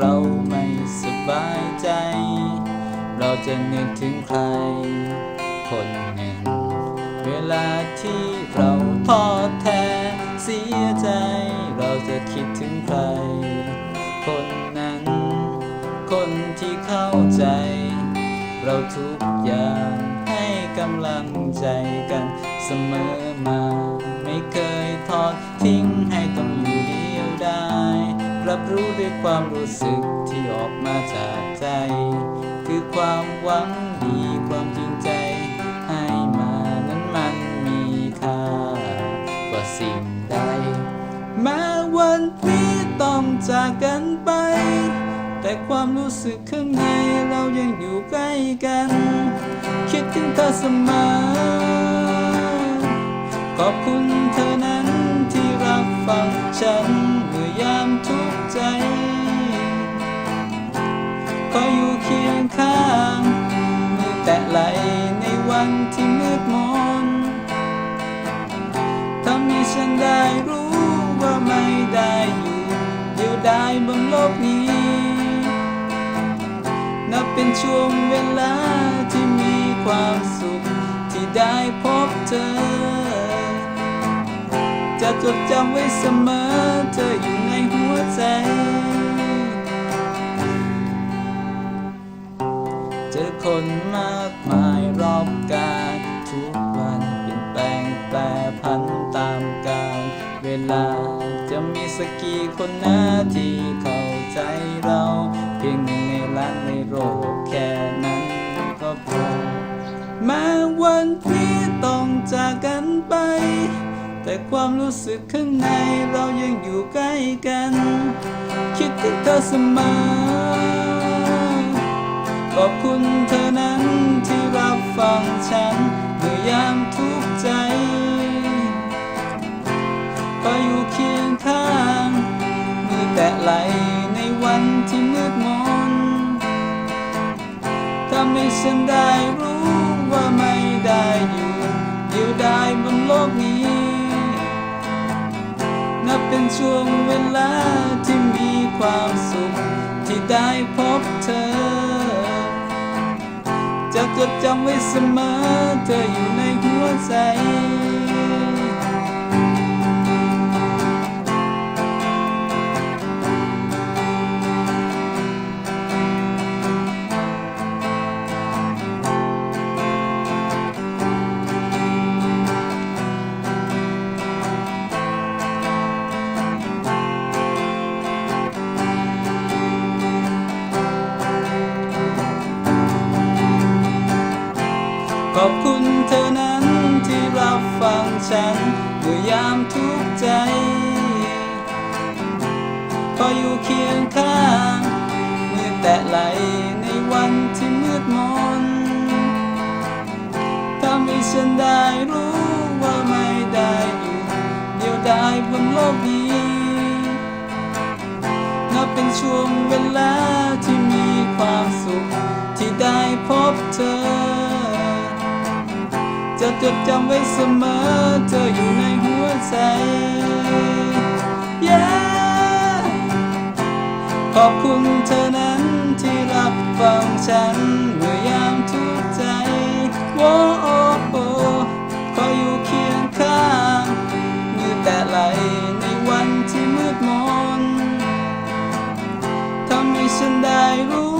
เราไม่สบายใจ เราจะนึกถึงใคร คนหนึ่ง เวลาที่เราท้อแท้เสียใจ เราจะคิดถึงใคร คนนั้น คนที่เข้าใจ เราทุกอย่างให้กำลังใจกันเสมอมาไม่เคย รู้ด้วยความรู้สึกที่ออกมาจากใจ คือความหวังดีความจริงใจ ให้มานั้นมันมีค่ากว่าสิ่งใด แม้วันนี้ต้องจากกันไป แต่ความรู้สึกข้างในเรายังอยู่ใกล้กัน คิดถึงเธอเสมอขอบคุณเธอนั้นที่รับฟังฉัน ยามทุกข์ใจ คอยอยู่เคียงข้างมือแตะไหลในวันที่มืดมนทำให้ฉันได้รู้ว่าไม่ได้อยู่เดียวดายบนโลกนี้ นับเป็นช่วงเวลาที่มีความสุขที่ได้พบเธอ จะจดจำไว้เสมอ เธออยู่ในหัวใจ เจอคนมากมายรอบกายทุกวันเปลี่ยนแปลงแปรพันตามกาลเวลาจะมีสักกี่คนนะที่เข้าใจเรา เพียงหนึ่งในล้านในโลกแค่นั้นก็พอแม้วันนี้ต้องจากกัน แต่ความรู้สึกข้างในเรายังอยู่ใกล้กัน คิดถึงเธอเสมอ ขอบคุณเธอนั้นที่รับฟังฉันเมื่อยามทุกข์ใจคอยอยู่เคียงข้างมือแตะไหลในวันที่มืดมนทำให้ฉันได้รู้ ช่วงเวลาที่มีความสุขที่ได้พบเธอ จะจดจำไว้เสมอเธออยู่ในหัวใจ ขอบคุณเธอนั้นที่รับฟังฉันเมื่อยามทุกข์ใจ คอยอยู่เคียงข้างเมื่อแตะไหลในวันที่มืดมนทำให้ฉันได้รู้ว่าไม่ได้อยู่เดียวดายบนโลกนี้นับเป็นช่วงเวลาที่มีความสุขที่ได้พบเธอ จะจดจำไว้เสมอ เธออยู่ในหัวใจ yeah ขอบคุณเธอนั้นที่รับฟังฉันเมื่อยามทุกข์ใจโอ้โอ้โอ้คอยอยู่เคียงข้างมือแต่ไหลในวันที่มืดมนทำให้ฉันได้รู้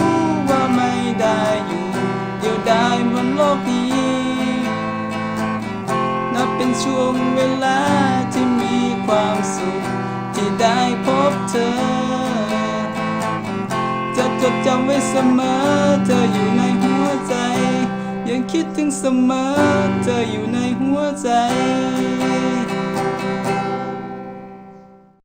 ว่าไม่ได้อยู่ เดียวไดายบนโลกนี้ เป็นช่วงเวลาที่มีความสุข ที่ได้พบเธอ จะจดจำไว้เสมอ เธออยู่ในหัวใจ ยังคิดถึงเสมอ เธออยู่ในหัวใจ